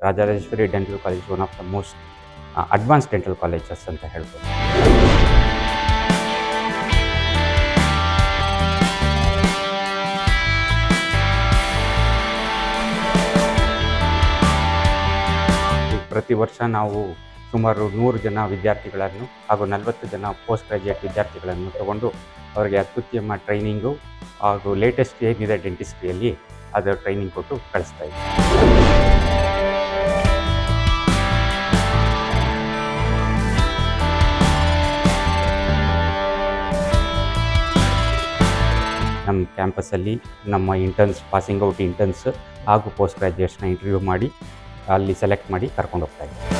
Rajarajeshwari dental college one of the most advance dental colleges ಅಂತ ಹೇಳ್ಬೋದು. ಪ್ರತಿ ವರ್ಷ ನಾವು ಸುಮಾರು ನೂರು ಜನ ವಿದ್ಯಾರ್ಥಿಗಳನ್ನು ಹಾಗೂ ನಲವತ್ತು ಜನ ಪೋಸ್ಟ್ ಗ್ರಾಜ್ಯುಯೇಟ್ ವಿದ್ಯಾರ್ಥಿಗಳನ್ನು ತಗೊಂಡು ಅವರಿಗೆ ಅತ್ಯುತ್ತಮ ಟ್ರೈನಿಂಗು ಹಾಗೂ ಲೇಟೆಸ್ಟ್ ಏನಿದೆ ಡೆಂಟಿಸ್ಟ್ರಿಯಲ್ಲಿ ಅದರ ಟ್ರೈನಿಂಗ್ ಕೊಟ್ಟು ಕಳಿಸ್ತಾ ಇದ್ದೀವಿ ನಮ್ಮ ಕ್ಯಾಂಪಸ್ಸಲ್ಲಿ ನಮ್ಮ ಇಂಟರ್ನ್ಸ್ ಪಾಸಿಂಗ್ ಔಟ್ ಇಂಟರ್ನ್ಸ್ ಹಾಗೂ ಪೋಸ್ಟ್ ಗ್ರಾಜುಯೇಷನ್ ಇಂಟರ್ವ್ಯೂ ಮಾಡಿ, ಅಲ್ಲಿ ಸೆಲೆಕ್ಟ್ ಮಾಡಿ ಕರ್ಕೊಂಡು ಹೋಗ್ತಾ ಇದ್ದೀವಿ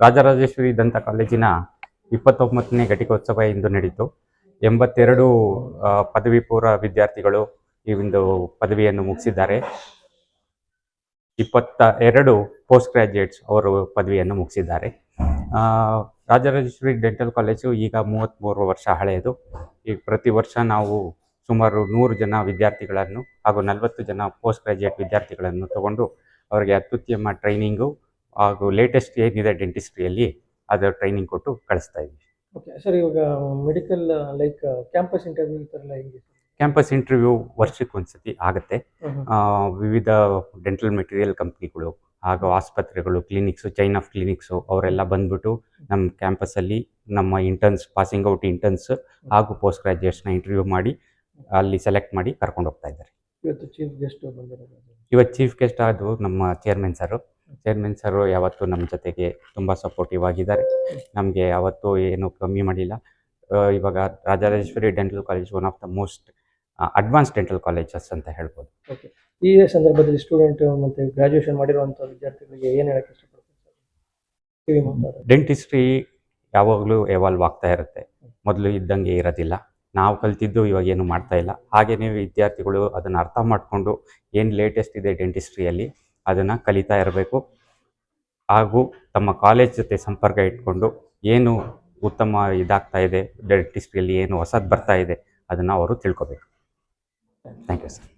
ರಾಜರಾಜೇಶ್ವರಿ ದಂತ ಕಾಲೇಜಿನ ಇಪ್ಪತ್ತೊಂಬತ್ತನೇ ಘಟಿಕೋತ್ಸವ ಇಂದು ನಡೀತು ಎಂಬತ್ತೆರಡು ಪದವಿ ಪೂರ್ವ ವಿದ್ಯಾರ್ಥಿಗಳು ಈ ಒಂದು ಪದವಿಯನ್ನು ಮುಗಿಸಿದ್ದಾರೆ. ಇಪ್ಪತ್ತ ಎರಡು ಪೋಸ್ಟ್ ಗ್ರಾಜ್ಯುಯೇಟ್ಸ್ ಅವರು ಪದವಿಯನ್ನು ಮುಗಿಸಿದ್ದಾರೆ. ರಾಜರಾಜೇಶ್ವರಿ ಡೆಂಟಲ್ ಕಾಲೇಜು ಈಗ ಮೂವತ್ತ್ಮೂರು ವರ್ಷ ಹಳೆಯದು. ಈಗ ಪ್ರತಿ ವರ್ಷ ನಾವು ಸುಮಾರು ನೂರು ಜನ ವಿದ್ಯಾರ್ಥಿಗಳನ್ನು ಹಾಗೂ ನಲವತ್ತು ಜನ ಪೋಸ್ಟ್ ಗ್ರಾಜ್ಯುಯೇಟ್ ವಿದ್ಯಾರ್ಥಿಗಳನ್ನು ತಗೊಂಡು ಅವರಿಗೆ ಅತ್ಯುತ್ತಮ ಟ್ರೈನಿಂಗು ಹಾಗೂ ಲೇಟೆಸ್ಟ್ ಏನಿದೆ ಡೆಂಟಿಸ್ಟ್ರಿಯಲ್ಲಿ ಅದರ ಟ್ರೈನಿಂಗ್ ಕೊಟ್ಟು ಕಳಿಸ್ತಾ ಇದ್ದೀವಿ ಓಕೆ ಸರ್ ಇವಾಗ ಮೆಡಿಕಲ್ ಲೈಕ್ ಕ್ಯಾಂಪಸ್ ಇಂಟರ್ವ್ಯೂ ಈ ಥರ ಎಲ್ಲ ಹೆಂಗೆ ಕ್ಯಾಂಪಸ್ ಇಂಟರ್ವ್ಯೂ ವರ್ಷಕ್ಕೆ ಒಂದ್ಸತಿ ಆಗುತ್ತೆ. ವಿವಿಧ ಡೆಂಟಲ್ ಮೆಟೀರಿಯಲ್ ಕಂಪ್ನಿಗಳು ಹಾಗೂ ಆಸ್ಪತ್ರೆಗಳು ಕ್ಲಿನಿಕ್ಸು ಚೈನ್ ಆಫ್ ಕ್ಲಿನಿಕ್ಸು ಅವರೆಲ್ಲ ಬಂದ್ಬಿಟ್ಟು ನಮ್ಮ ಕ್ಯಾಂಪಸ್ಸಲ್ಲಿ ನಮ್ಮ ಇಂಟರ್ನ್ಸ್ ಪಾಸಿಂಗ್ ಔಟ್ ಇಂಟರ್ನ್ಸ್ ಹಾಗೂ ಪೋಸ್ಟ್ ಗ್ರಾಜುಯೇಷನ್ ಇಂಟರ್ವ್ಯೂ ಮಾಡಿ ಅಲ್ಲಿ ಸೆಲೆಕ್ಟ್ ಮಾಡಿ ಕರ್ಕೊಂಡು ಹೋಗ್ತಾ ಇದ್ದಾರೆ. ಇವತ್ತು ಚೀಫ್ ಗೆಸ್ಟ್ ಬಂದಿರೋದು ಇವತ್ತು ಚೀಫ್ ಗೆಸ್ಟ್ ಆದವು ನಮ್ಮ ಚೇರ್ಮನ್ ಸರು ಚೇರ್ಮನ್ ಸರ್ ಯಾವತ್ತೂ ನಮ್ಮ ಜೊತೆಗೆ ತುಂಬ ಸಪೋರ್ಟಿವ್ ಆಗಿದ್ದಾರೆ. ನಮಗೆ ಯಾವತ್ತೂ ಏನು ಕಮ್ಮಿ ಮಾಡಿಲ್ಲ. ಇವಾಗ Rajarajeshwari dental college one of the most advance dental colleges ಅಂತ ಹೇಳ್ಬೋದು. ಈ ಸಂದರ್ಭದಲ್ಲಿ ಸ್ಟೂಡೆಂಟ್ ಮತ್ತೆ ಗ್ರಾಜುಯೇಷನ್ ಮಾಡಿರುವಂಥ ವಿದ್ಯಾರ್ಥಿಗಳಿಗೆ ಏನು ಹೇಳಕ್ಕೆ ಇಷ್ಟಪಡ್ತೀನಿ ಡೆಂಟಿಸ್ಟ್ರಿ ಯಾವಾಗಲೂ ಎವಾಲ್ವ್ ಆಗ್ತಾ ಇರುತ್ತೆ. ಮೊದಲು ಇದ್ದಂಗೆ ಇರೋದಿಲ್ಲ. ನಾವು ಕಲ್ತಿದ್ದು ಇವಾಗ ಏನು ಮಾಡ್ತಾ ಇಲ್ಲ. ಹಾಗೆಯೇ ವಿದ್ಯಾರ್ಥಿಗಳು ಅದನ್ನು ಅರ್ಥ ಮಾಡಿಕೊಂಡು ಏನು ಲೇಟೆಸ್ಟ್ ಇದೆ ಡೆಂಟಿಸ್ಟ್ರಿಯಲ್ಲಿ ಅದನ್ನು ಕಲಿತಾ ಇರಬೇಕು. ಹಾಗೂ ತಮ್ಮ ಕಾಲೇಜ್ ಜೊತೆ ಸಂಪರ್ಕ ಇಟ್ಕೊಂಡು ಏನು ಉತ್ತಮ ಇದಾಗ್ತಾ ಇದೆ ಡೆಂಟಿಸ್ಟ್ರಿಯಲ್ಲಿ ಏನು ಹೊಸದು ಬರ್ತಾ ಇದೆ, ಅದನ್ನು ಅವರು ತಿಳ್ಕೊಬೇಕು. Thank you sir